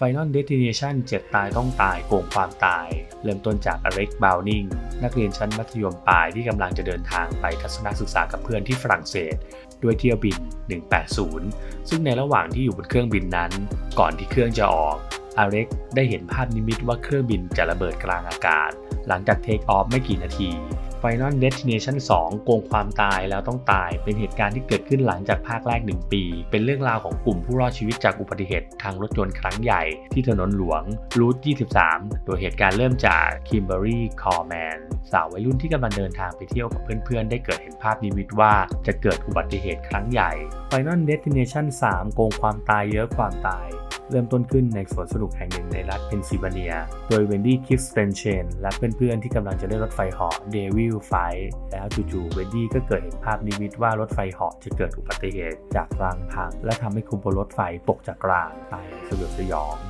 Final Destination 7 ตายต้องตายโกงความตาย เริ่มต้นจากอเล็กบาวนิงนักเรียนชั้นมัธยมปลายที่กำลังจะเดินทางไปทัศนศึกษากับเพื่อนที่ฝรั่งเศส ด้วยเที่ยวบิน 180 ซึ่งในระหว่างที่อยู่บนเครื่องบินนั้น ก่อนที่เครื่องจะออกอเล็กได้เห็นภาพนิมิตว่าเครื่องบินจะระเบิดกลางอากาศ หลังจากเทคออฟไม่กี่นาที Final Destination 2 โกงความตายแล้วต้องตาย เป็นเหตุการณ์ที่เกิดขึ้นหลังจากภาคแรก 1 ปี เป็นเรื่องราวของกลุ่มผู้รอดชีวิตจากอุบัติเหตุทางรถยนต์ครั้งใหญ่ที่ถนนหลวงรูท23 โดยเหตุการณ์เริ่มจากคิมเบอรี่คอร์แมนสาววัยรุ่นที่กำลังเดินทางไปเที่ยวกับเพื่อนๆ ได้เกิดเห็นภาพนิมิตว่าจะเกิดอุบัติเหตุครั้งใหญ่ Final Destination 3 โกงความตายเยอะความตาย เริ่มต้นขึ้นในสวนสนุกแห่งหนึ่งในรัฐเพนซิลเวเนีย โดยเวนดี้คิฟสเตนเชนและเพื่อนๆที่กำลังจะเล่นรถไฟเหาะเดวิลไฟแล้วจู่ๆเวนดี้ก็เกิดเห็นภาพนิมิตว่ารถไฟเหาะจะเกิดอุบัติเหตุจากรางพัง และทำให้คุมบนรถไฟตกจากรางตายสยดสยอง